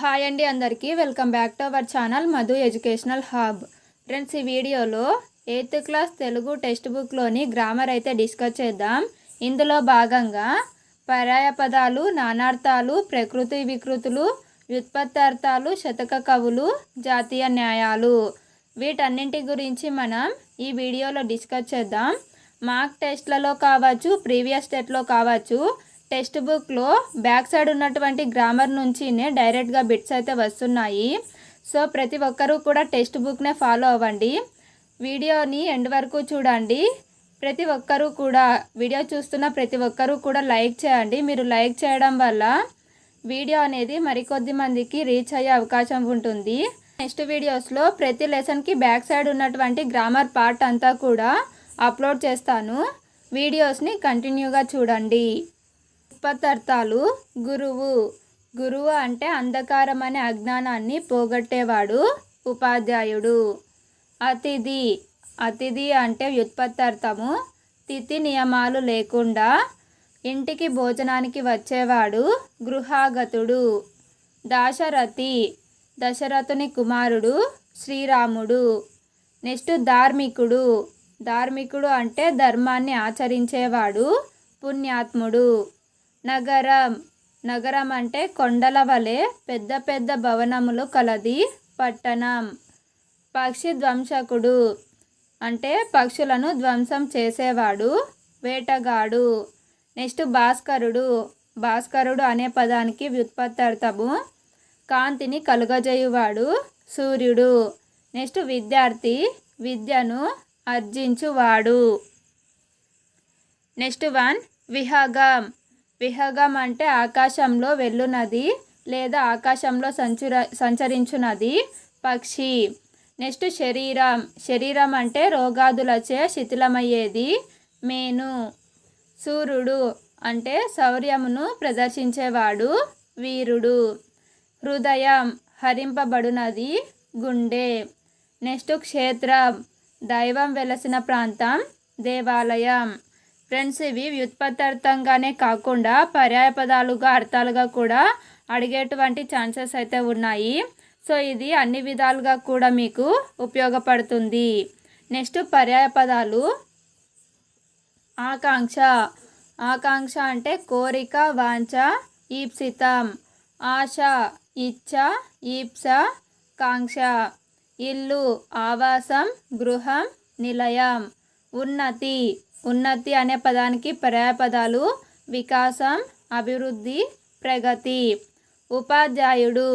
Hi అండి అందరికీ. Welcome back to our channel Madhu educational hub. Friends ఈ వీడియోలో ఎయిత్ క్లాస్ తెలుగు టెక్స్ట్ బుక్లోని గ్రామర్ అయితే డిస్కస్ చేద్దాం. ఇందులో భాగంగా పర్యాయ పదాలు నానార్థాలు ప్రకృతి వికృతులు వ్యుత్పత్తార్థాలు శతక కవులు జాతీయ న్యాయాలు. వీటన్నింటి గురించి మనం ఈ వీడియోలో డిస్కస్ చేద్దాం. మార్క్ టెస్ట్లలో కావచ్చు ప్రీవియస్ టెస్ట్లో కావచ్చు టెక్స్ట్ బుక్లో బ్యాక్ సైడ్ ఉన్నటువంటి గ్రామర్ నుంచినే డైరెక్ట్గా బిట్స్ అయితే వస్తున్నాయి. సో ప్రతి ఒక్కరూ కూడా టెక్స్ట్ బుక్నే ఫాలో అవ్వండి. వీడియోని ఎండ్ వరకు చూడండి. ప్రతి ఒక్కరూ కూడా వీడియో చూస్తున్న ప్రతి ఒక్కరూ కూడా లైక్ చేయండి. మీరు లైక్ చేయడం వల్ల వీడియో అనేది మరికొద్ది మందికి రీచ్ అయ్యే అవకాశం ఉంటుంది. నెక్స్ట్ వీడియోస్లో ప్రతి లెసన్కి బ్యాక్ సైడ్ ఉన్నటువంటి గ్రామర్ పార్ట్ అంతా కూడా అప్లోడ్ చేస్తాను. వీడియోస్ని కంటిన్యూగా చూడండి. ఉత్పత్తార్థాలు గురువు. గురువు అంటే అంధకారం అనే అజ్ఞానాన్ని పోగొట్టేవాడు ఉపాధ్యాయుడు. అతిథి. అతిథి అంటే వ్యుత్పత్తార్థము తిథి నియమాలు లేకుండా ఇంటికి భోజనానికి వచ్చేవాడు గృహాగతుడు. దాశరథి. దశరథుని కుమారుడు శ్రీరాముడు. నెక్స్ట్ ధార్మికుడు. ధార్మికుడు అంటే ధర్మాన్ని ఆచరించేవాడు పుణ్యాత్ముడు. నగరం. నగరం అంటే కొండల వలె పెద్ద పెద్ద భవనములు కలది పట్టణం. పక్షి ధ్వంసకుడు అంటే పక్షులను ధ్వంసం చేసేవాడు వేటగాడు. నెక్స్ట్ భాస్కరుడు. భాస్కరుడు అనే పదానికి వ్యుత్పత్తార్థము కాంతిని కలుగజేయువాడు సూర్యుడు. నెక్స్ట్ విద్యార్థి విద్యను అర్జించువాడు. Next one విహగం. విహగం అంటే ఆకాశంలో వెళ్ళునది లేదా ఆకాశంలో సంచుర సంచరించునది పక్షి. నెక్స్ట్ శరీరం శరీరం అంటే రోగాదులచే శిథిలమయ్యేది మేను. సూర్యుడు అంటే శౌర్యమును ప్రదర్శించేవాడు వీరుడు. హృదయం హరింపబడునది గుండె. నెక్స్ట్ క్షేత్రం దైవం వెలసిన ప్రాంతం దేవాలయం. ఫ్రెండ్స్ ఇవి వ్యుత్పత్తార్థంగానే కాకుండా పర్యాయపదాలుగా అర్థాలుగా కూడా అడిగేటువంటి ఛాన్సెస్ అయితే ఉన్నాయి. సో ఇది అన్ని విధాలుగా కూడా మీకు ఉపయోగపడుతుంది. నెక్స్ట్ పర్యాయ పదాలు ఆకాంక్ష. ఆకాంక్ష అంటే కోరిక వాంఛ ఈప్సితం. ఆశ ఇచ్ఛ ఈప్స కాంక్ష. ఇల్లు ఆవాసం గృహం నిలయం. ఉన్నతి ఉన్నతి అనే పదానికి పర్యాయపదాలు వికాసం అభివృద్ధి ప్రగతి. ఉపాధ్యాయుడు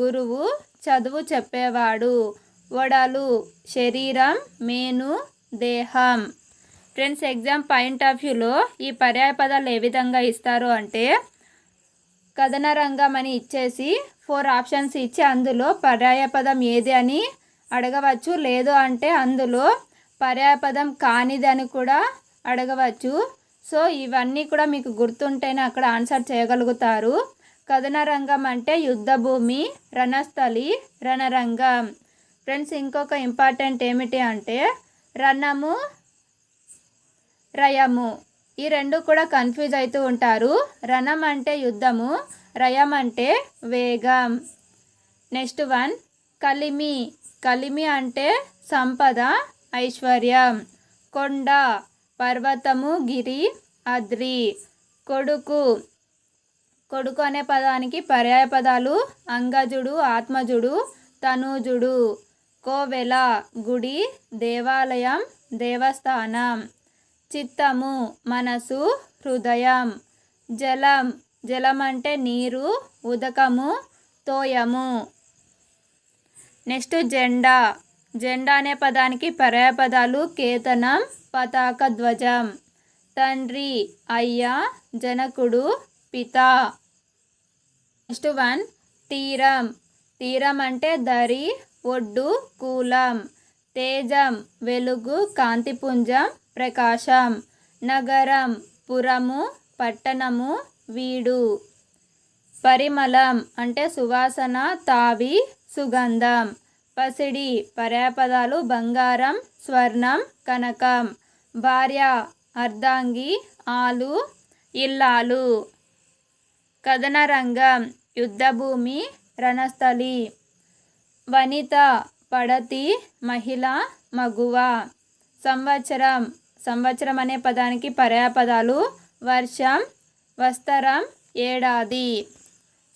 గురువు చదువు చెప్పేవాడు. వడలు శరీరం మేను దేహం. ఫ్రెండ్స్ ఎగ్జామ్ పాయింట్ ఆఫ్ వ్యూలో ఈ పర్యాయ పదాలు ఏ విధంగా ఇస్తారు అంటే కథన రంగం అని ఇచ్చేసి ఫోర్ ఆప్షన్స్ ఇచ్చి అందులో పర్యాయ పదం ఏది అని అడగవచ్చు. లేదు అంటే అందులో పర్యాపదం కానిదని కూడా అడగవచ్చు. సో ఇవన్నీ కూడా మీకు గుర్తుంటేనే అక్కడ ఆన్సర్ చేయగలుగుతారు. కథన రంగం అంటే యుద్ధభూమి రణస్థలి రణరంగం. ఫ్రెండ్స్ ఇంకొక ఇంపార్టెంట్ ఏమిటి అంటే రణము రయము. ఈ రెండు కూడా కన్ఫ్యూజ్ అవుతూ ఉంటారు. రణం అంటే యుద్ధము రయం అంటే వేగం. నెక్స్ట్ వన్ కలిమి. కలిమి అంటే సంపద ఐశ్వర్యం కొండ పర్వతము గిరి అద్రి. కొడుకు. కొడుకు అనే పదానికి పర్యాయ పదాలు అంగజుడు ఆత్మజుడు తనూజుడు. కోవెల గుడి దేవాలయం దేవస్థానం. చిత్తము మనసు హృదయం. జలం. జలం అంటే నీరు ఉదకము తోయము. నెక్స్ట్ జెండా. జెండా అనే పదానికి పర్యాపదాలు కేతనం పతాక ధ్వజం. తండ్రి అయ్య జనకుడు పిత. నెక్స్ట్ వన్ తీరం. తీరం అంటే దరి ఒడ్డు కూలం. తేజం వెలుగు కాంతిపుంజం ప్రకాశం. నగరం పురము పట్టణము వీడు. పరిమళం అంటే సువాసన తావి సుగంధం. పసిడి పర్యాపదాలు బంగారం స్వర్ణం కనకం భార్య అర్ధాంగి ఆలు ఇల్లాలు కథనరంగం యుద్ధభూమి రణస్థలి వనిత పడతి మహిళ మగువ సంవత్సరం సంవత్సరం అనే పదానికి పర్యాపదాలు వర్షం వస్తరం ఏడాది.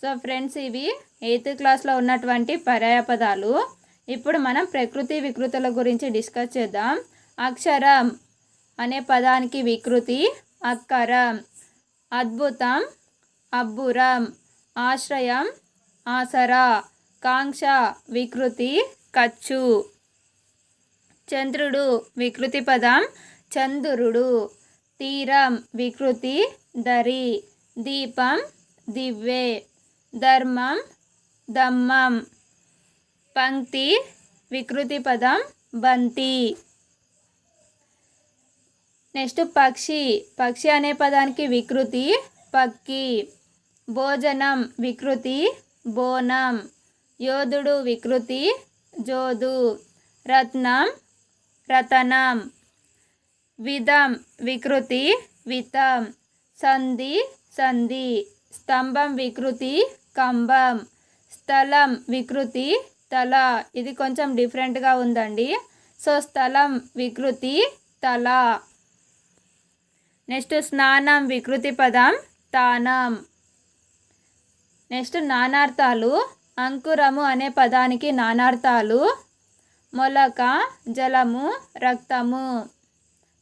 సో ఫ్రెండ్స్ ఇవి ఎయిత్ క్లాస్లో ఉన్నటువంటి పర్యాపదాలు ఇప్పుడు మనం ప్రకృతి వికృతుల గురించి డిస్కస్ చేద్దాం. అక్షరం అనే పదానికి వికృతి అక్కరం అద్భుతం అబ్బురం ఆశ్రయం ఆసరా కాంక్ష వికృతి కచ్చు చంద్రుడు వికృతి పదం చంద్రుడు. తీరం వికృతి దరి. దీపం దివ్వే ధర్మం దమ్మం. పంక్తి వికృతి పదం బంతి. నెక్స్ట్ పక్షి. పక్షి అనే పదానికి వికృతి పక్కి. భోజనం వికృతి బోనం. యోధుడు వికృతి జోదు రత్నం రతనం. విధం వికృతి వితం. సంధి సంధి. స్తంభం వికృతి కంబం స్థలం వికృతి తల ఇది కొంచెం డిఫరెంట్గా ఉందండి. సో స్థలం వికృతి తల. నెక్స్ట్ స్నానం వికృతి పదం తానం. నెక్స్ట్ నానార్థాలు అంకురము అనే పదానికి నానార్థాలు. మొలక జలము రక్తము.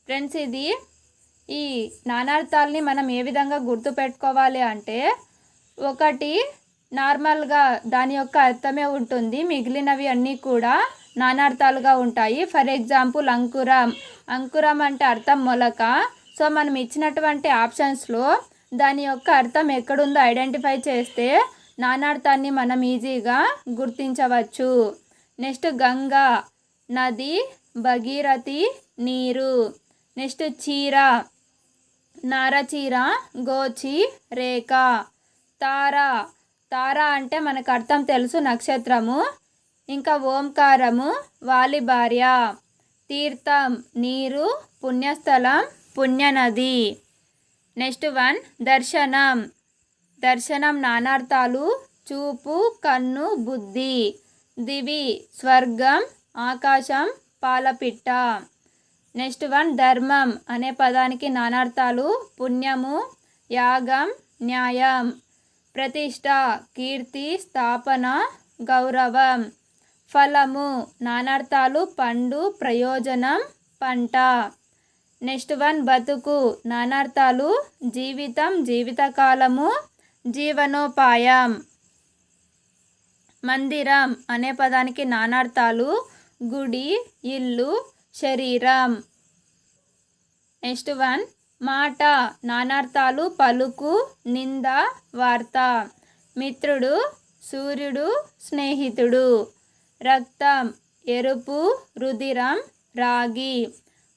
ఫ్రెండ్స్ ఇది ఈ నానార్థాలని మనం ఏ విధంగా గుర్తుపెట్టుకోవాలి అంటే ఒకటి నార్మల్గా దాని యొక్క అర్థమే ఉంటుంది. మిగిలినవి అన్నీ కూడా నానార్థాలుగా ఉంటాయి. ఫర్ ఎగ్జాంపుల్ అంకురం. అంకురం అంటే అర్థం మొలక. సో మనం ఇచ్చినటువంటి ఆప్షన్స్లో దాని యొక్క అర్థం ఎక్కడుందో ఐడెంటిఫై చేస్తే నానార్థాన్ని మనం ఈజీగా గుర్తించవచ్చు. నెక్స్ట్ గంగా. నది. భగీరథి. నీరు. నెక్స్ట్ చీర. నారచీర గోచి. రేఖ. తార. తార అంటే మనకు అర్థం తెలుసు నక్షత్రము ఇంకా ఓంకారము వాలి భార్య తీర్థం నీరు పుణ్యస్థలం పుణ్యనది. నెక్స్ట్ వన్ దర్శనం. దర్శనం నానార్థాలు చూపు కన్ను బుద్ధి. దివి స్వర్గం ఆకాశం పాలపిట్ట. నెక్స్ట్ వన్ ధర్మం అనే పదానికి నానార్థాలు పుణ్యము యాగం న్యాయం. ప్రతిష్ట కీర్తి స్థాపన గౌరవం. ఫలము నానార్థాలు పండు ప్రయోజనం పంట. నెక్స్ట్ వన్ బతుకు నానార్థాలు జీవితం జీవితకాలము జీవనోపాయం. మందిరం అనే పదానికి నానార్థాలు గుడి ఇల్లు శరీరం. నెక్స్ట్ వన్ మాట నానార్థాలు పలుకు నింద వార్త. మిత్రుడు సూర్యుడు స్నేహితుడు. రక్తం ఎరుపు రుధిరం రాగి.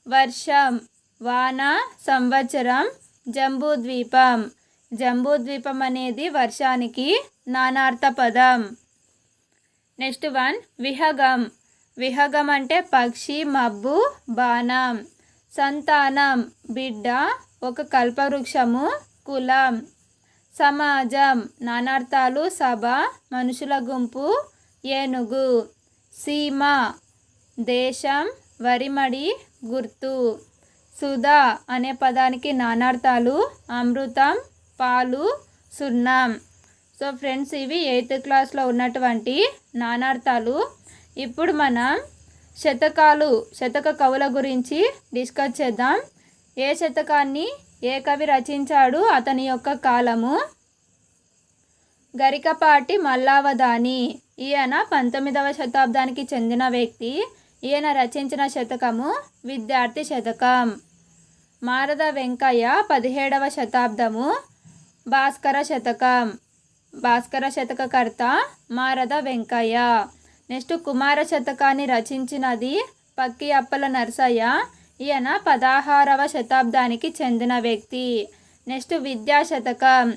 వర్షం వాన సంవత్సరం జంబూద్వీపం. జంబూద్వీపం అనేది వర్షానికి నానార్థ పదం. Next one విహగం. విహగం అంటే పక్షి మబ్బు బాణం. సంతానం. బిడ్డ ఒక కల్పవృక్షము కులం సమాజం నానార్థాలు సభ మనుషుల గుంపు ఏనుగు సీమ దేశం వరిమడి గుర్తు సుధా అనే పదానికి నానార్థాలు అమృతం పాలు సున్నం. సో ఫ్రెండ్స్ ఇవి ఎయిత్ క్లాస్లో ఉన్నటువంటి నానార్థాలు. ఇప్పుడు మనం శతకాలు శతక కవుల గురించి డిస్కస్ చేద్దాం. ఏ శతకాన్ని ఏ కవి రచించాడు అతని యొక్క కాలము? గరికపాటి మల్లావదాని ఈయన పంతొమ్మిదవ శతాబ్దానికి చెందిన వ్యక్తి. ఈయన రచించిన శతకము విద్యార్థి శతకం. మారద వెంకయ్య పదిహేడవ శతాబ్దము భాస్కర శతకం. భాస్కర శతకకర్త మారద వెంకయ్య. నెక్స్ట్ కుమార శతకాన్ని రచించినది పక్కి అప్పల నరసయ్య. ఈయన పదహారవ శతాబ్దానికి చెందిన వ్యక్తి. నెక్స్ట్ విద్యా శతకం.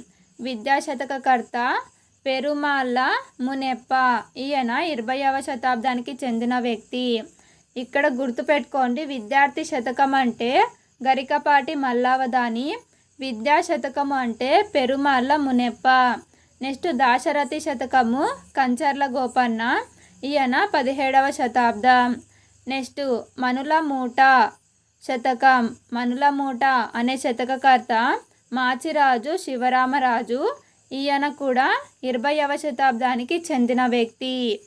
విద్యా శతకకర్త పెరుమాళ్ళ మునెప్ప. ఈయన ఇరవైవ శతాబ్దానికి చెందిన వ్యక్తి. ఇక్కడ గుర్తుపెట్టుకోండి విద్యార్థి శతకం అంటే గరికపాటి మల్లావదాని విద్యా శతకం అంటే పెరుమాళ్ళ మునెప్ప. నెక్స్ట్ దాశరథి శతకము కంచర్ల గోపన్న. ఈయన పదిహేడవ శతాబ్దం. నెక్స్ట్ మనుల మూట శతకం. మనుల మూట అనే శతకకర్త మాచిరాజు శివరామరాజు ఈయన కూడా ఇరవైవ శతాబ్దానికి చెందిన వ్యక్తి.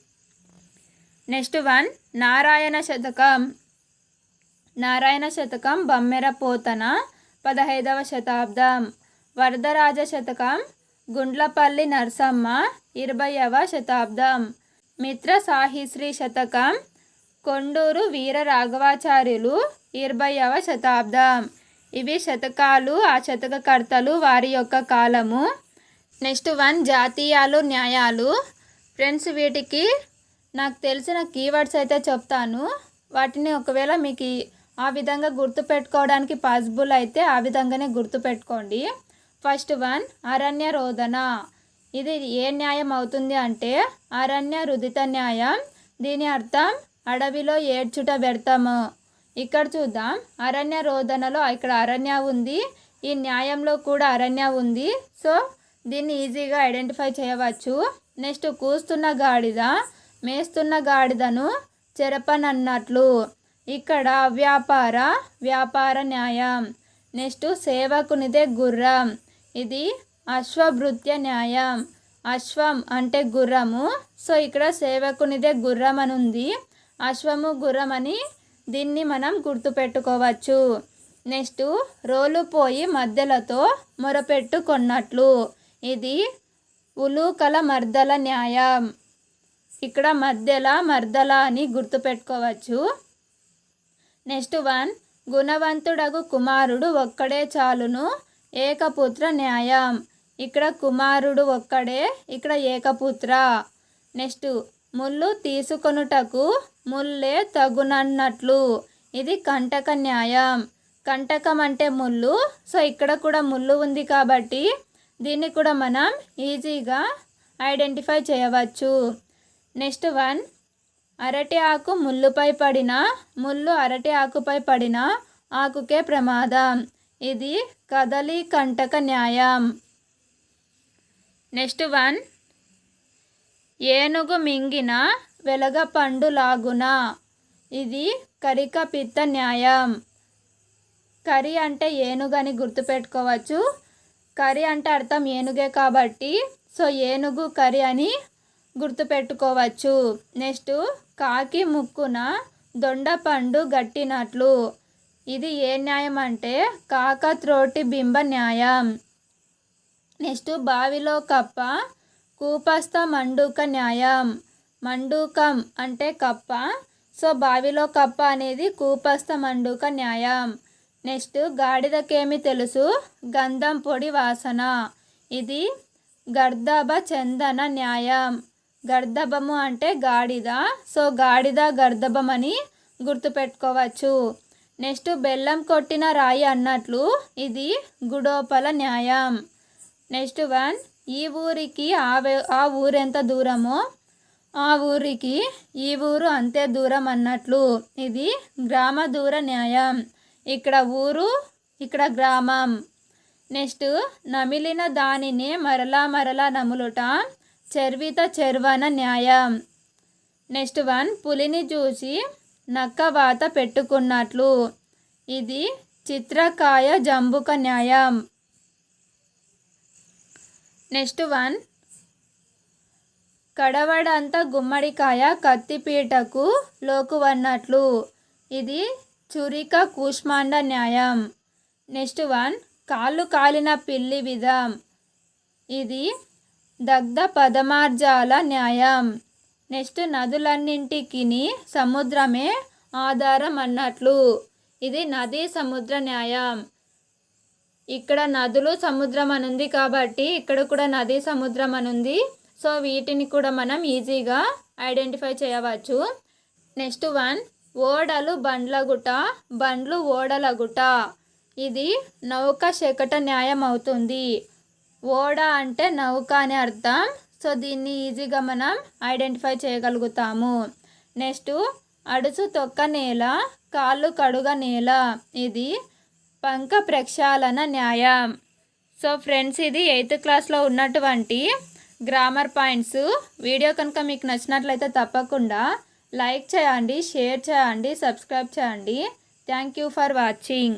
నెక్స్ట్ వన్ నారాయణ శతకం. నారాయణ శతకం బమ్మెర పోతన పదహైదవ శతాబ్దం. వరదరాజ శతకం గుండ్లపల్లి నరసమ్మ ఇరవైవ శతాబ్దం. మిత్ర సాహిశ్రీ శతకం కొండూరు వీర రాఘవాచార్యులు ఇరవైవ శతాబ్దం. ఇవి శతకాలు ఆ శతకకర్తలు వారి యొక్క కాలము. నెక్స్ట్ వన్ జాతీయాలు న్యాయాలు. ఫ్రెండ్స్ వీటికి నాకు తెలిసిన కీవర్డ్స్ అయితే చెప్తాను. వాటిని ఒకవేళ మీకు ఆ విధంగా గుర్తుపెట్టుకోవడానికి పాసిబుల్ అయితే ఆ విధంగానే గుర్తుపెట్టుకోండి. ఫస్ట్ వన్ అరణ్య రోదన ఇది ఏ న్యాయం అవుతుంది అంటే అరణ్య రుదిత న్యాయం. దీని అర్థం అడవిలో ఏడ్చుట వ్యర్థము. ఇక్కడ చూద్దాం. అరణ్య రోదనలో ఇక్కడ అరణ్య ఉంది. ఈ న్యాయంలో కూడా అరణ్య ఉంది. సో దీన్ని ఈజీగా ఐడెంటిఫై చేయవచ్చు. నెక్స్ట్ కూస్తున్న గాడిద మేస్తున్న గాడిదను చెరపనన్నట్లు. ఇక్కడ వ్యాపార వ్యాపార న్యాయం. నెక్స్ట్ సేవకునిదే గుర్రం. ఇది అశ్వభృత్య న్యాయం. అశ్వం అంటే గుర్రము. సో ఇక్కడ సేవకునిదే గుర్రం అని ఉంది అశ్వము గుర్రం అని దీన్ని మనం గుర్తుపెట్టుకోవచ్చు. నెక్స్ట్ రోలు పోయి మధ్యలతో మొరపెట్టుకొన్నట్లు. ఇది ఉలూకల మర్దల న్యాయం. ఇక్కడ మధ్యల మర్దల అని గుర్తుపెట్టుకోవచ్చు. నెక్స్ట్ వన్ గుణవంతుడగు కుమారుడు ఒక్కడే చాలును. ఏకపుత్ర న్యాయం. ఇక్కడ కుమారుడు ఒక్కడే ఇక్కడ ఏకపుత్ర. నెక్స్ట్ ముళ్ళు తీసుకొనుటకు ముల్లే తగునన్నట్లు. ఇది కంటక న్యాయం. కంటకం అంటే ముళ్ళు. సో ఇక్కడ కూడా ముళ్ళు ఉంది కాబట్టి దీన్ని కూడా మనం ఈజీగా ఐడెంటిఫై చేయవచ్చు. నెక్స్ట్ వన్ అరటి ఆకు ముళ్ళుపై పడిన ముళ్ళు అరటి ఆకుపై పడిన ఆకుకే ప్రమాదం. ఇది కదలి కంటక న్యాయం. Next one. ఏనుగు మింగిన వెలగపండు లాగున ఇది కరిక పిత్త న్యాయం. కరి అంటే ఏనుగని గుర్తుపెట్టుకోవచ్చు. కరి అంటే అర్థం ఏనుగే కాబట్టి సో ఏనుగు కరి అని గుర్తుపెట్టుకోవచ్చు. నెక్స్ట్ కాకి ముక్కున దొండపండు గట్టినట్లు. ఇది ఏ న్యాయం అంటే కాక త్రోటి బింబ న్యాయం. నెక్స్ట్ బావిలో కప్ప కూపస్థ మండూక న్యాయం. మండూకం అంటే కప్ప. సో బావిలో కప్ప అనేది కూపస్థ మండూక న్యాయం. నెక్స్ట్ గాడిదకేమి తెలుసు? గంధం పొడి వాసన. ఇది గర్దభ చందన న్యాయం. గర్దభము అంటే గాడిద. సో గాడిద గర్దభం అని గుర్తుపెట్టుకోవచ్చు. నెక్స్ట్ బెల్లం కొట్టిన రాయి అన్నట్లు ఇది గుడోపల న్యాయం. నెక్స్ట్ వన్ ఈ ఊరికి ఆ ఆ ఊరు ఎంత దూరమో? ఆ ఊరికి ఈ ఊరు అంతే దూరం అన్నట్లు. ఇది గ్రామ దూర న్యాయం. ఇక్కడ ఊరు ఇక్కడ గ్రామం. నెక్స్ట్ నమిలిన దానిని మరలా మరలా నములుట చర్విత చెర్వన న్యాయం. నెక్స్ట్ వన్ పులిని చూసి నక్క వాత పెట్టుకున్నట్లు. ఇది చిత్రకాయ జంబుక న్యాయం. Next one. కడవడంత గుమ్మడికాయ కత్తిపీటకు లోకువన్నట్లు. ఇది చురిక కూష్మాండ న్యాయం. Next one. కాళ్ళు కాలిన పిల్లి విధం. ఇది దగ్ధ పదమార్జాల న్యాయం. నెక్స్ట్ నదులన్నింటికి సముద్రమే ఆధారం అన్నట్లు ఇది నది సముద్ర న్యాయం. ఇక్కడ నదులు సముద్రం అని ఉంది కాబట్టి ఇక్కడ కూడా నది సముద్రం అని ఉంది సో వీటిని కూడా మనం ఈజీగా ఐడెంటిఫై చేయవచ్చు. నెక్స్ట్ వన్ ఓడలు బండ్లగుట బండ్లు ఓడలగుట. ఇది నౌక శకట న్యాయం అవుతుంది ఓడ అంటే నౌక అని అర్థం. సో దీన్ని ఈజీగా మనం ఐడెంటిఫై చేయగలుగుతాము. నెక్స్ట్ అడుసు తొక్క నేల కాళ్ళు కడుగ నేల. ఇది పంక ప్రక్షాళన న్యాయం. సో ఫ్రెండ్స్ ఇది ఎయిత్ క్లాస్లో ఉన్నటువంటి గ్రామర్ పాయింట్స్. వీడియో కనుక మీకు నచ్చినట్లయితే తప్పకుండా లైక్ చేయండి షేర్ చేయండి సబ్స్క్రైబ్ చేయండి. Thank you for watching.